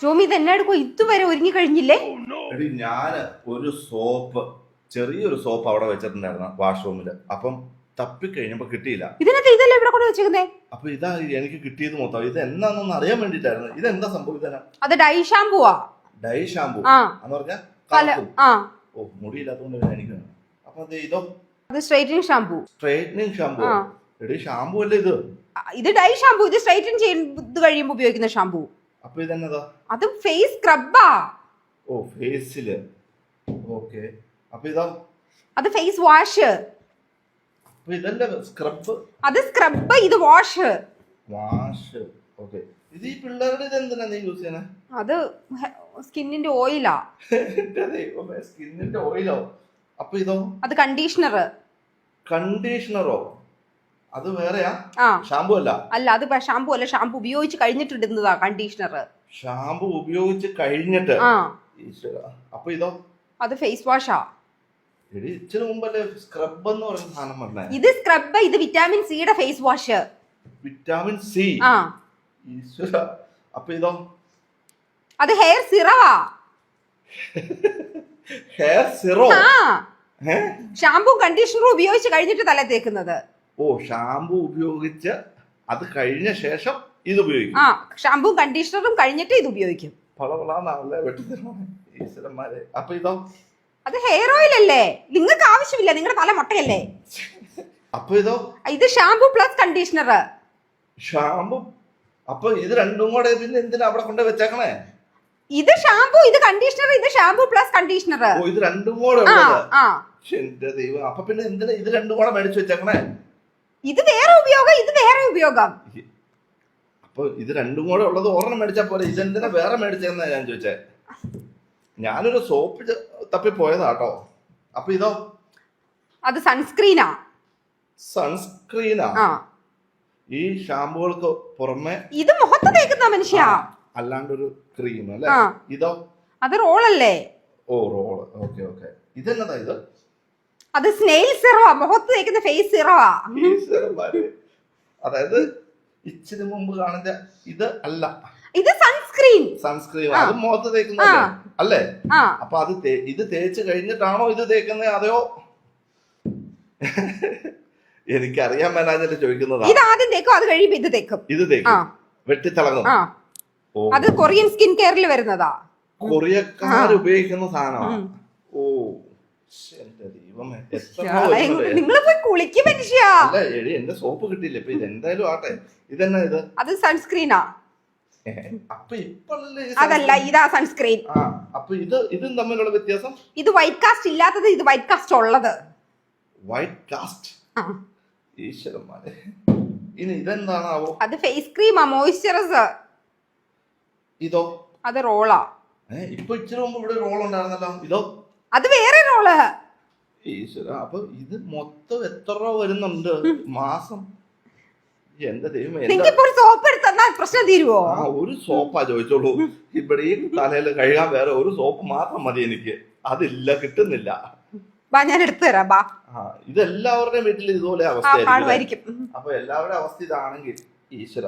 ജോമി തന്നെ ഇതുവരെ ഒരുങ്ങി കഴിഞ്ഞില്ലേ? എടി ഞാൻ ഒരു സോപ്പ് ചെറിയൊരു സോപ്പ് അവിടെ വെച്ചിട്ടുണ്ടായിരുന്നു വാഷ്റൂമിൽ അപ്പം തപ്പിക്കഴിഞ്ഞപ്പോ കിട്ടിയില്ല. ഇതിനൊക്കെ ഇതല്ലേ ഇവിടെ കൊണ്ട് വെച്ചേക്കുന്നേ? അപ്പൊ ഇതാ എനിക്ക് കിട്ടിയത് മൊത്തം. ഇത് എന്നാന്നൊന്ന് അറിയാൻ വേണ്ടിട്ടായിരുന്നു ഇത് എന്താ ഇതന്നെ അത് ഡൈ ഷാമ്പുവാ. ഡൈ ഷാംപൂ ആ. എന്ന് പറഞ്ഞാൽ കല ആ. ഓ മുടിയില്ലാത്തതുകൊണ്ട് എനിക്ക്. അപ്പൊ ദേ ഇതോ. അത് സ്ട്രൈറ്റനിങ് ഷാംപൂ സ്ട്രൈറ്റനിങ് ഷാംപൂ ആ. എടി ഷാംപൂ അല്ലേ ഇത്? ഇത് ഡൈ ഷാംപൂ ഇത് സ്ട്രൈറ്റൻ ചെയ്യുന്നത് കഴിയുമ്പോൾ ഉപയോഗിക്കുന്ന ഷാമ്പു. അപ്പൊ ഇതെന്നതാ? അത് ഫേസ് സ്ക്രബാ ഓ ഫേസിൽ ഓക്കെ അപ്പൊ ഇതാ? അത് ഫേസ് വാഷ് അപ്പൊ ഇതല്ലേ സ്ക്രബ് അത് സ്ക്രബ് ഇത് വാഷ് വാഷ് ഓക്കെ ഇത് ഈ പിള്ളേരുടെ ഇത് എന്തിനാ നീ യൂസ് ചെയ്യണേ? അത് സ്കിന്നിന്റെ ഓയിലാ സ്കിന്നിന്റെ ഓയിലോ അപ്പൊ ഇതോ? അത് കണ്ടീഷണർ കണ്ടീഷണറോ അത് വേറെയാ? ആ. ഷാമ്പു അല്ല. അല്ല അത് ഷാമ്പു അല്ല ഷാമ്പു ഉപയോഗിച്ച് കഴിഞ്ഞിട്ടിടുന്നതാ കണ്ടീഷണർ? ഷാമ്പു ഉപയോഗിച്ച് കഴിഞ്ഞിട്ട്? അപ്പൊ ഇതോ? അത് ഫേസ് വാഷാ. ഇച്ചിരി മുമ്പല്ലേ സ്ക്രബ് എന്ന് പറയുന്ന സാധനം പറഞ്ഞേ ഇത് സ്ക്രബ് ഇത് വിറ്റാമിൻ സിയുടെ ഫേസ് വാഷ് വിറ്റാമിൻ സി ആ. അപ്പൊ ഇതോ? അത് ഹെയർ സിറവാ ഹെയർ സിറോ ഷാമ്പു കണ്ടീഷണറും ഉപയോഗിച്ച് കഴിഞ്ഞിട്ട് തല തേക്കുന്നത്. ഓ ഷാമ്പു ഉപയോഗിച്ച് അത് കഴിഞ്ഞ ശേഷം ഇത് ഉപയോഗിക്കും. ആ ഷാമ്പും കണ്ടീഷണറും കഴിഞ്ഞിട്ട് ഇത് ഉപയോഗിക്കും. പളവളാന്നാണല്ലേ വെട്ടിത്തരണേ ഈശ്വരന്മാരെ അപ്പൊ ഇതോ? അത് ഹെയർ ഓയിൽ അല്ലേ? നിങ്ങൾക്ക് ആവശ്യമില്ല നിങ്ങളുടെ തല മുട്ടയല്ലേ? അപ്പൊ ഇതോ? ഇത് ഷാമ്പു പ്ലസ് കണ്ടീഷണർ ഷാമ്പു അപ്പൊ ഇത് രണ്ടും കൂടെ പിന്നെ എന്തിനാ അവിടെ കൊണ്ട് വെച്ചേക്കണേ? ഇത് ഷാമ്പു ഇത് കണ്ടീഷണർ ഇത് ഷാമ്പു പ്ലസ് കണ്ടീഷണർ ഓ ഇത് രണ്ടും കൂടെ ഉള്ളത്. ആ എന്റെ ദൈവം. അപ്പൊ പിന്നെ എന്തിനാ ഇത് രണ്ടും കൂടെ മേടിച്ചു വെച്ചേക്കണേ? ഇത് വേറെ ഉപയോഗം ഇത് വേറെ ഉപയോഗം. അപ്പൊ ഇത് രണ്ടും കൂടെ ഉള്ളത് ഒരെണ്ണം മേടിച്ചാ പോലെ ഇതെന്തിനാ വേറെ മേടിച്ചെന്നാ ഞാൻ ചോദിച്ചേ. ഞാനൊരു സോപ്പ് തപ്പി പോയതാട്ടോ അപ്പൊ ഇതോ? അത് സൺസ്ക്രീനാ. സൺസ്ക്രീനാ? ഈ ഷാമ്പുകൾക്ക് പുറമെ ഇത് മുഖത്ത് തേക്കുന്ന മനുഷ്യ. അല്ലാണ്ടൊരു ക്രീം അല്ലേ? ഇതോ? അത് റോളല്ലേ? ഓ റോൾ ഓക്കെ ഓക്കെ. ഇതെന്നതാ ഇത്? അത് സ്നെയിൽ സിറവാ മുഖത്ത് തേക്കുന്ന ഫേസ് സിറവാ. അതായത് ഇച്ചിരി മുമ്പ് കാണുന്ന ഇത് അല്ല. ഇത് സൺസ്ക്രീൻ. സൺസ്ക്രീൻ. അത് മുഖത്ത് തേക്കുന്നത്. അല്ലേ? അപ്പൊ അത് ഇത് തേച്ച് കഴിഞ്ഞിട്ടാണോ ഇത് തേക്കുന്നത് അതെയോ? എനിക്കറിയാൻ മേലാഞ്ഞിട്ട് ചോദിക്കുന്നതാ. ഇത് ആദ്യം തേക്കും അത് കഴിയുമ്പോ ഇത് തേക്കും. ഇത് തേക്കും. വെട്ടിത്തിളങ്ങും. അത് കൊറിയൻ സ്കിൻ കെയറിൽ വരുന്നതാ. കൊറിയക്കാർ ഉപയോഗിക്കുന്ന സാധനമാണ് ഓ. എന്റെ സോപ്പ് കിട്ടിയില്ല. ഇപ്പൊ ഇത് എന്തായാലും ആട്ടെ? ഇതെന്നാ ഇത്? അത് സൺസ്ക്രീനാ. അതല്ല ഇതാ സൺസ്ക്രീൻ. ആ അപ്പൊ ഇത് ഇതും തമ്മിലുള്ള വ്യത്യാസം? ഇത് വൈറ്റ് കാസ്റ്റ് ഇല്ലാത്തത് ഇത് വൈറ്റ് കാസ്റ്റ് ഉള്ളത്. White cast? ആ. ഈശ്വരന്മാരെ. ഇനി ഇതെന്താണാവോ? അത് ഫേസ് ക്രീമാ മോയ്സ്ചറൈസർ. ഇതോ? അത് റോളാ. ഇപ്പൊ ഇച്ചിരി മുമ്പ് ഇവിടെ റോൾ ഉണ്ടായിരുന്നല്ലോ ഇതോ? അത് വേറെ റോൾ ഈശ്വര അപ്പൊ ഇത് മൊത്തം എത്ര രൂപ വരുന്നുണ്ട് മാസം. എന്റെ ദൈവം എന്താ? ഒരു സോപ്പ് എടുത്തന്നാ പ്രശ്നം തീരുവോ? ആ ഒരു സോപ്പാ ചോദിച്ചോളൂ. ഇവിടെ ഈ തലയിൽ കഴുകാൻ വേറെ ഒരു സോപ്പ് മാത്രം മതി എനിക്ക്. അതില്ല കിട്ടുന്നില്ല. ബാ ഞാൻ എടുത്തു തരാം ബാ. ഇത് ഇതെല്ലാവരുടെയും വീട്ടിൽ ഇതുപോലെ അവസ്ഥ അപ്പൊ എല്ലാവരുടെ അവസ്ഥ ഇതാണെങ്കിൽ ഈശ്വര.